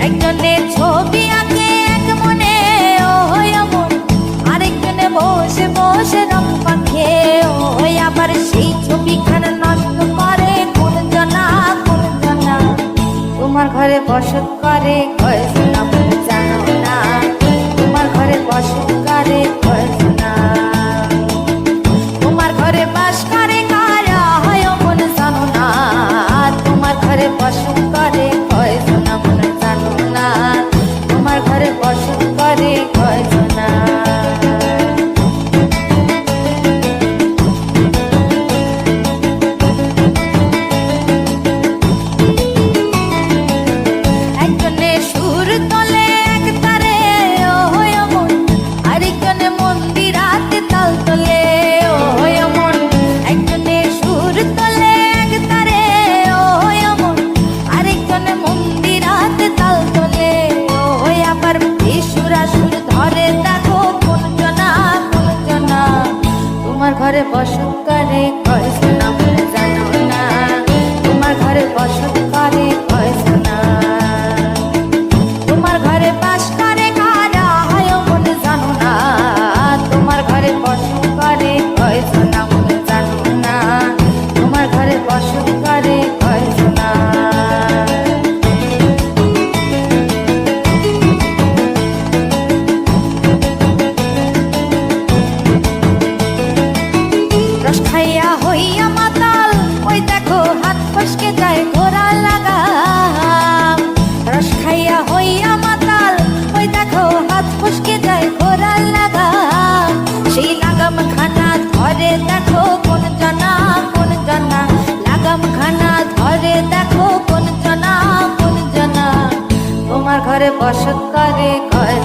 একজনে ছবি আঁকে মনে ও হয় আরেকজনে বসে বসে রং মাখে ও হয় আবার সেই ছবিখানা নষ্ট জনা জনা তোমার ঘরে বসত করে, কয় শোনা জানো না। তোমার ঘরে বসত করে তোমার ঘরে বাস কারা আরেকজনে মন্দিরাতে তাল তোলে ও একজনে সুর তোলে এক তারে ও হয় মন আরেকজনে মন্দিরাতে তাল তোলে ও হয় আবার বেসুরা সুর ধরে জনা জনা। তোমার ঘরে বসত করে কয় দেখো কোন জানা কোন জানা। লাগাম খানা ধরে দেখো কোন জানা কোন জানা। তোমার ঘরে বসত করে কয়